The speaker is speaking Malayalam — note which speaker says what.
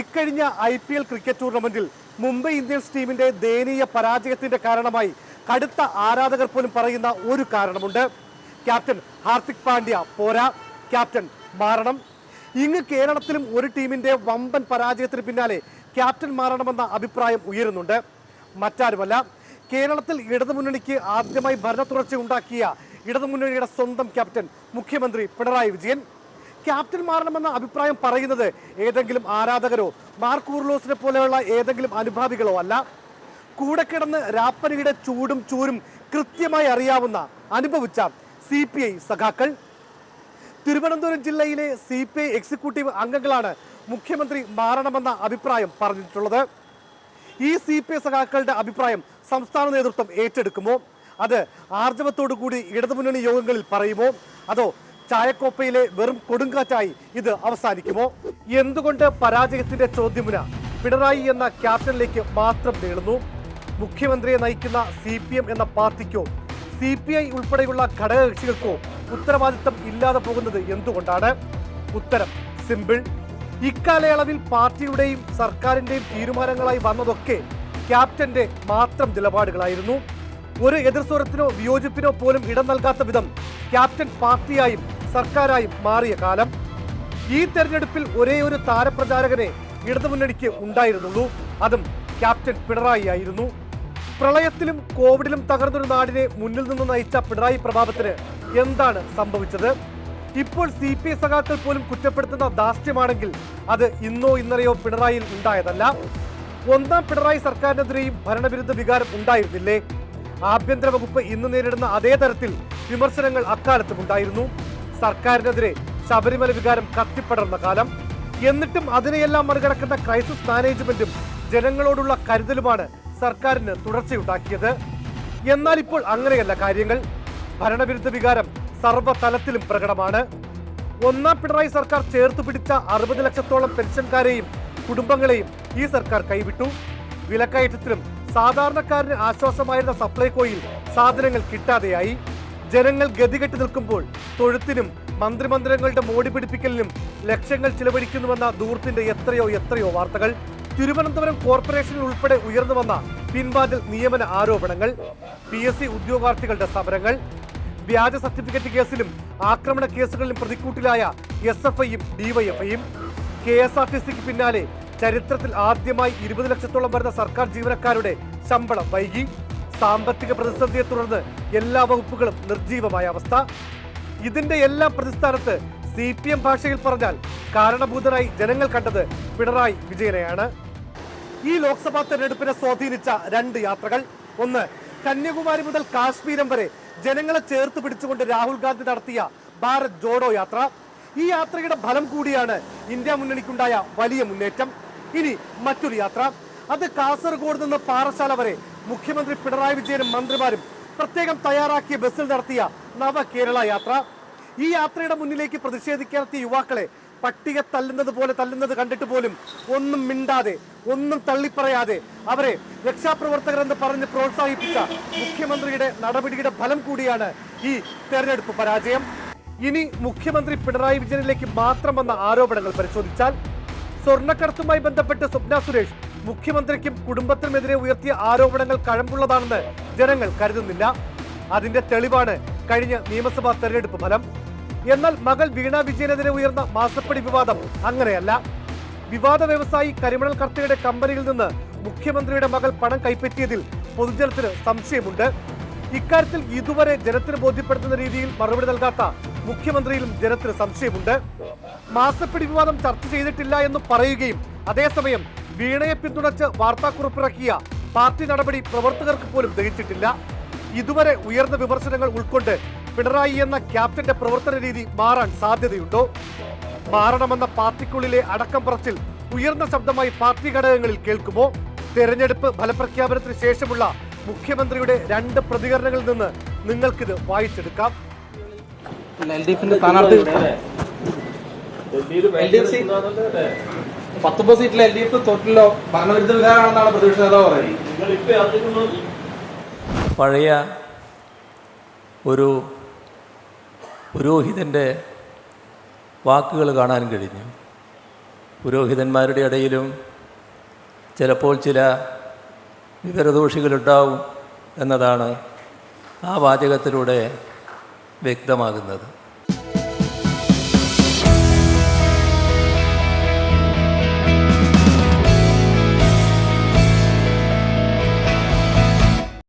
Speaker 1: ഇക്കഴിഞ്ഞ ഐ പി എൽ ക്രിക്കറ്റ് ടൂർണമെന്റിൽ മുംബൈ ഇന്ത്യൻസ് ടീമിന്റെ ദയനീയ പരാജയത്തിന്റെ കാരണമായി കടുത്ത ആരാധകർ പോലും പറയുന്ന ഒരു കാരണമുണ്ട്. ക്യാപ്റ്റൻ ഹാർദിക് പാണ്ഡ്യ പോരാ. ക്യാപ്റ്റൻ മാറണം. ഇങ്ങ് കേരളത്തിലും ഒരു ടീമിന്റെ വമ്പൻ പരാജയത്തിന് പിന്നാലെ ക്യാപ്റ്റൻ മാറണമെന്ന അഭിപ്രായം ഉയരുന്നുണ്ട്. മറ്റാരുമല്ല കേരളത്തിൽ ഇടതുമുന്നണിക്ക് ആദ്യമായി ഭരണ തുടർച്ച ഉണ്ടാക്കിയ ഇടതുമുന്നണിയുടെ സ്വന്തം ക്യാപ്റ്റൻ മുഖ്യമന്ത്രി പിണറായി വിജയൻ. ക്യാപ്റ്റൻ മാറണമെന്ന അഭിപ്രായം പറയുന്നത് ഏതെങ്കിലും ആരാധകരോ മാർക്ക് ഊർലോസിനെ പോലെയുള്ള ഏതെങ്കിലും അനുഭാവികളോ അല്ല. കൂടെ കിടന്ന് രാപ്പനിയുടെ ചൂടും ചൂരും കൃത്യമായി അറിയാവുന്ന അനുഭവിച്ച സി പി ഐ സഖാക്കൾ. തിരുവനന്തപുരം ജില്ലയിലെ സി പി ഐ എക്സിക്യൂട്ടീവ് അംഗങ്ങളാണ് മുഖ്യമന്ത്രി മാറണമെന്ന അഭിപ്രായം പറഞ്ഞിട്ടുള്ളത്. ഈ സി പി ഐ സഖാക്കളുടെ അഭിപ്രായം സംസ്ഥാന നേതൃത്വം ഏറ്റെടുക്കുമോ? അത് ആർജവത്തോടു കൂടി ഇടതുമുന്നണി യോഗങ്ങളിൽ പറയുമോ? അതോ ചായക്കോപ്പയിലെ വെറും കൊടുങ്കാറ്റായി ഇത് അവസാനിക്കുമോ? എന്തുകൊണ്ട് പരാജയത്തിന്റെ ചോദ്യമുന പിണറായി എന്ന ക്യാപ്റ്റനിലേക്ക് മാത്രം നീളുന്നു? മുഖ്യമന്ത്രിയെ നയിക്കുന്ന സി പി എം എന്ന പാർട്ടിക്കോ സി പി ഐ ഉൾപ്പെടെയുള്ള ഘടകകക്ഷികൾക്കോ ഉത്തരവാദിത്തം ഇല്ലാതെ പോകുന്നത് എന്തുകൊണ്ടാണ്? ഉത്തരം സിമ്പിൾ. ഇക്കാലയളവിൽ പാർട്ടിയുടെയും സർക്കാരിന്റെയും തീരുമാനങ്ങളായി വന്നതൊക്കെ ക്യാപ്റ്റന്റെ മാത്രം നിലപാടുകളായിരുന്നു. ഒരു എതിർസ്വരത്തിനോ വിയോജിപ്പിനോ പോലും ഇടം നൽകാത്ത വിധം ക്യാപ്റ്റൻ പാർട്ടിയായും സർക്കാരായും മാറിയ കാലം ഈ തെരഞ്ഞെടുപ്പിൽ ഒരേ ഒരു താരപ്രചാരകനെ ഇടതുമുന്നണിക്ക് ഉണ്ടായിരുന്നുള്ളൂ. അതും ക്യാപ്റ്റൻ പിണറായി ആയിരുന്നു. പ്രളയത്തിലും കോവിഡിലും തകർന്നൊരു നാടിനെ മുന്നിൽ നിന്ന് നയിച്ച പിണറായി പ്രഭാവത്തിന് എന്താണ് സംഭവിച്ചത്? ഇപ്പോൾ സി പി ഐ സഖാക്കൾ പോലും കുറ്റപ്പെടുത്തുന്ന ദാസ്യമാണെങ്കിൽ അത് ഇന്നോ ഇന്നലെയോ പിണറായിൽ ഉണ്ടായതല്ല. ഒന്നാം പിണറായി സർക്കാരിനെതിരെയും ഭരണവിരുദ്ധ വികാരം ഉണ്ടായിരുന്നില്ലേ? ആഭ്യന്തര വകുപ്പ് ഇന്ന് നേരിടുന്ന അതേ തരത്തിൽ വിമർശനങ്ങൾ അക്കാലത്തും ഉണ്ടായിരുന്നു സർക്കാരിനെതിരെ ശബരിമല വികാരം കത്തിപ്പടർന്ന കാലം. എന്നിട്ടും അതിനെയെല്ലാം മറികടക്കുന്ന ക്രൈസിസ് മാനേജ്മെന്റും ജനങ്ങളോടുള്ള കരുതലുമാണ് സർക്കാരിന് തുടർച്ചയുണ്ടാക്കിയത്. എന്നാൽ ഇപ്പോൾ അങ്ങനെയല്ല കാര്യങ്ങൾ. ഭരണവിരുദ്ധ വികാരം സർവതലത്തിലും പ്രകടമാണ്. ഒന്നാം പിണറായി സർക്കാർ ചേർത്ത് പിടിച്ച അറുപത് ലക്ഷത്തോളം പെൻഷൻകാരെയും കുടുംബങ്ങളെയും ഈ സർക്കാർ കൈവിട്ടു. വിലക്കയറ്റത്തിലും സാധാരണക്കാരന് ആശ്വാസമായിരുന്ന സപ്ലൈകോയിൽ സാധനങ്ങൾ കിട്ടാതെയായി. ജനങ്ങൾ ഗതികെട്ട് നിൽക്കുമ്പോൾ തൊഴുത്തിനും മന്ത്രിമന്ദിരങ്ങളുടെ മോടി പിടിപ്പിക്കലിനും ലക്ഷങ്ങൾ ചിലവഴിക്കുന്നുവെന്ന ദൂർത്തിന്റെ എത്രയോ എത്രയോ വാർത്തകൾ. തിരുവനന്തപുരം കോർപ്പറേഷനിൽ ഉൾപ്പെടെ ഉയർന്നു വന്ന പിൻവാതിൽ നിയമന ആരോപണങ്ങൾ പി എസ് സി ഉദ്യോഗാർത്ഥികളുടെ സമരങ്ങൾ വ്യാജ സർട്ടിഫിക്കറ്റ് കേസിലും ആക്രമണ കേസുകളിലും പ്രതിക്കൂട്ടിലായ എസ് എഫ് ഐയും ഡിവൈഎഫ്ഐയും കെ എസ് ആർ ടി സിക്ക് പിന്നാലെ ചരിത്രത്തിൽ ആദ്യമായി ഇരുപത് ലക്ഷത്തോളം വരുന്ന സർക്കാർ ജീവനക്കാരുടെ ശമ്പളം വൈകി. സാമ്പത്തിക പ്രതിസന്ധിയെ തുടർന്ന് എല്ലാ വകുപ്പുകളും നിർജീവമായ അവസ്ഥ. ഇതിന്റെ എല്ലാം പ്രതിസ്ഥാനത്ത് സി പി എം ഭാഷയിൽ പറഞ്ഞാൽ കാരണഭൂതനായി ജനങ്ങൾ കണ്ടത് പിണറായി വിജയനെയാണ്. ഈ ലോക്സഭാ തെരഞ്ഞെടുപ്പിനെ സ്വാധീനിച്ച രണ്ട് യാത്രകൾ. ഒന്ന് കന്യാകുമാരി മുതൽ കാശ്മീരം വരെ ജനങ്ങളെ ചേർത്ത് പിടിച്ചുകൊണ്ട് രാഹുൽ ഗാന്ധി നടത്തിയ ഭാരത് ജോഡോ യാത്ര. ഈ യാത്രയുടെ ഫലം കൂടിയാണ് ഇന്ത്യ മുന്നണിക്കുണ്ടായ വലിയ മുന്നേറ്റം. ഇനി മറ്റൊരു യാത്ര. അത് കാസർഗോഡ് നിന്ന് പാറശാല വരെ മുഖ്യമന്ത്രി പിണറായി വിജയനും മന്ത്രിമാരും പ്രത്യേകം തയ്യാറാക്കിയ ബസ്സിൽ നടത്തിയ നവ കേരള യാത്ര. ഈ യാത്രയുടെ മുന്നിലേക്ക് പ്രതിഷേധിക്കാനെത്തിയ യുവാക്കളെ പട്ടിക തല്ലുന്നത് പോലെ തല്ലുന്നത് കണ്ടിട്ട് പോലും ഒന്നും മിണ്ടാതെ ഒന്നും തള്ളിപ്പറയാതെ അവരെ രക്ഷാപ്രവർത്തകർ എന്ന് പറഞ്ഞ് പ്രോത്സാഹിപ്പിച്ച മുഖ്യമന്ത്രിയുടെ നടപടിയുടെ ഫലം കൂടിയാണ് ഈ തെരഞ്ഞെടുപ്പ് പരാജയം. ഇനി മുഖ്യമന്ത്രി പിണറായി വിജയനിലേക്ക് മാത്രം വന്ന ആരോപണങ്ങൾ പരിശോധിച്ചാൽ സ്വർണക്കടത്തുമായി ബന്ധപ്പെട്ട് സ്വപ്ന സുരേഷ് മുഖ്യമന്ത്രിക്കും കുടുംബത്തിനുമെതിരെ ഉയർത്തിയ ആരോപണങ്ങൾ കഴമ്പുള്ളതാണെന്ന് ജനങ്ങൾ കരുതുന്നില്ല. അതിന്റെ തെളിവാണ് കഴിഞ്ഞ നിയമസഭാ തെരഞ്ഞെടുപ്പ് ഫലം. എന്നാൽ മകൾ വീണ വിജയനെതിരെ ഉയർന്ന മാസപ്പടി വിവാദം അങ്ങനെയല്ല. വിവാദ വ്യവസായി കരിമണൽ കർത്തയുടെ കമ്പനിയിൽ നിന്ന് മുഖ്യമന്ത്രിയുടെ മകൾ പണം കൈപ്പറ്റിയതിൽ പൊതുജനത്തിന് സംശയമുണ്ട്. ഇക്കാര്യത്തിൽ ഇതുവരെ ജനത്തിന് ബോധ്യപ്പെടുത്തുന്ന രീതിയിൽ മറുപടി നൽകാത്ത മുഖ്യമന്ത്രിയിലും ജനത്തിന് സംശയമുണ്ട്. മാസപ്പിടി വിവാദം ചർച്ച ചെയ്തിട്ടില്ല എന്ന് പറയുകയും അതേസമയം വീണയെ പിന്തുണച്ച് വാർത്താക്കുറിപ്പിറക്കിയ പാർട്ടി നടപടി പ്രവർത്തകർക്ക് പോലും ദഹിച്ചിട്ടില്ല. ഇതുവരെ ഉയർന്ന വിമർശനങ്ങൾ ഉൾക്കൊണ്ട് പിണറായി എന്ന ക്യാപ്റ്റന്റെ പ്രവർത്തന രീതി മാറാൻ സാധ്യതയുണ്ടോ? മാറണമെന്ന പാർട്ടിക്കുള്ളിലെ അടക്കം പറച്ചിൽ ഉയർന്ന ശബ്ദമായി പാർട്ടി ഘടകങ്ങളിൽ കേൾക്കുമോ? തെരഞ്ഞെടുപ്പ് ഫലപ്രഖ്യാപനത്തിന് ശേഷമുള്ള മുഖ്യമന്ത്രിയുടെ രണ്ട് പ്രതികരണങ്ങളിൽ നിന്ന് നിങ്ങൾക്കിത് വായിച്ചെടുക്കാം.
Speaker 2: എൽ ഡി എഫിന്റെ സ്ഥാനാർത്ഥി പത്തൊമ്പത് സീറ്റിലെ എൽ ഡി എഫ് തോറ്റില്ലോ. ഭരണവിരുദ്ധ വികാരമാണെന്നാണ് പ്രതിപക്ഷ നേതാവ് പറയുന്നത്.
Speaker 3: പഴയ ഒരു പുരോഹിതന്റെ വാക്കുകൾ കാണാൻ കഴിഞ്ഞു. പുരോഹിതന്മാരുടെ ഇടയിലും ചിലപ്പോൾ ചില വിവരദോഷികളുണ്ടാവും എന്നതാണ് ആ വാചകത്തിലൂടെ വ്യക്തമാകുന്നത്.